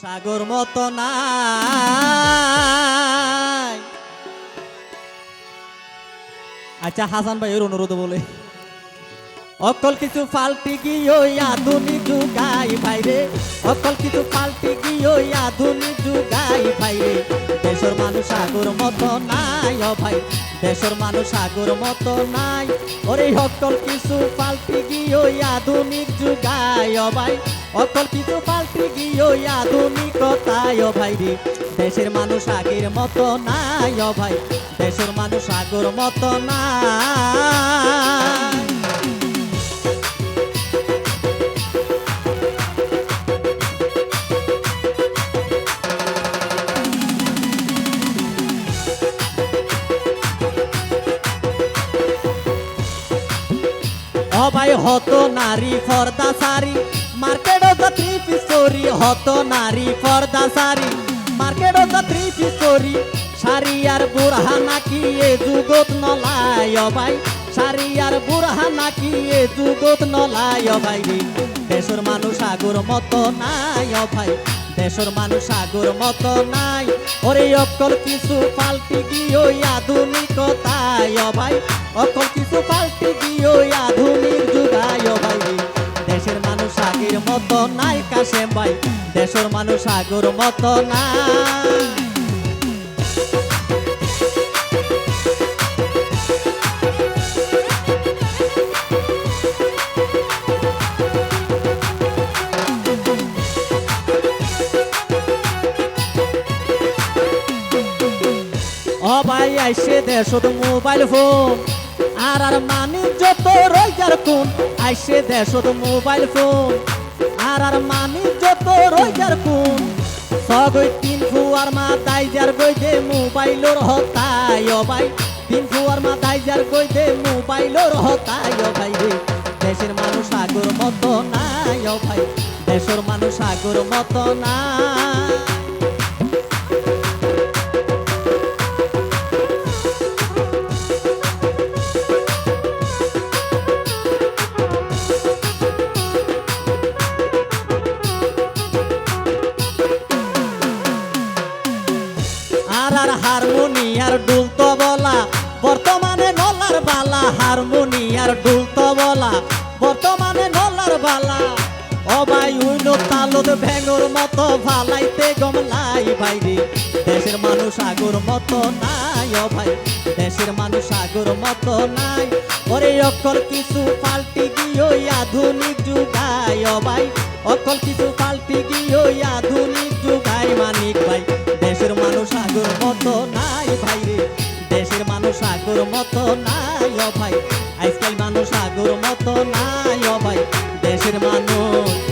সাগর মত নাই। আচ্ছা হাসান ভাইয়ের অনুরোধ বলে। অকল কিছু পাল্টি গিয়ে আধুনিক যুগাই ভাইরে। অকল কিছু পাল্টি গিয়ে আধুনিক যুগাই ভাইরে। দেশের মানুষ সাগর মতো নাই ও ভাই, দেশের মানুষ সাগর মতো নাই। ওরে অকল কিছু পাল্টি গিয়ে আধুনিক যুগাই ও ভাই, অকল কিছু পাল্টি গিয়ে আধুনিকতায় ও ভাই রে। দেশের মানুষ আগের মতো নাই ও ভাই, দেশের মানুষ আগর মতো নাই। অবাই হত নারী ফর্দা সারি। মার্কেট অফ দ্য থ্রি পিস্তরি হত নারী ফর্দা সারি। মার্কেট অফ দ্য থ্রি পিস্তরি সারি আর বুড়হা নাকি এ যুগত নলায় অবাই। সারি আর বুড়হা নাকি এ যুগত নলায় রে। দেশের মানুষ আগর মতো নাই অভাই দেশের মানুষ আগর মতো নাই। ওরে অকল কিছু পাল্টি গিয়ে আধুনিকতায় ভাই অকল কিছু পাল্টি গিয়ে আধুনিক মতো নাই কাশেম ভাই, দেশের মানুষ আগর মতো ও ভাই, আইসে দেশত মোবাইল ফোন। আর আর মানি যত রোজার কোন আইসে দেশত মোবাইল ফোন। আর মানি যত রোজার কোন সগৈ তিন ফুয়ার মা যার গই দে মোবাইলর হতায় ভাই তিন ফুয়ার মা যার গই দে মোবাইলর হতায় ভাই রে। দেশের মানুষ আগর মতো নাই ভাই দেশের মানুষ আগর মতো নাই। আর হারমোনিয়ার ডুল বলা। বর্তমানে নলার বালা হারমোনিয়ার ডুল বলা। বর্তমানে নলার বালা। অবাই উইল তালত ভেঙর মতো, ভালাইতে গমলাই ভাইরে দেশের মানুষ আগর মতো নাই ও ভাই দেশের মানুষ আগর মতো নাই। ওরে অকল কিছু পাল্টি গিয়ে আধুনিক যুগায় ভাই অকল কিছু পাল্টি গিয়ে আধুনিক যুগায় আগর মতো নাই ভাই। আজকাল মানুষ আগর মতো নাই ভাই। দেশের মানুষ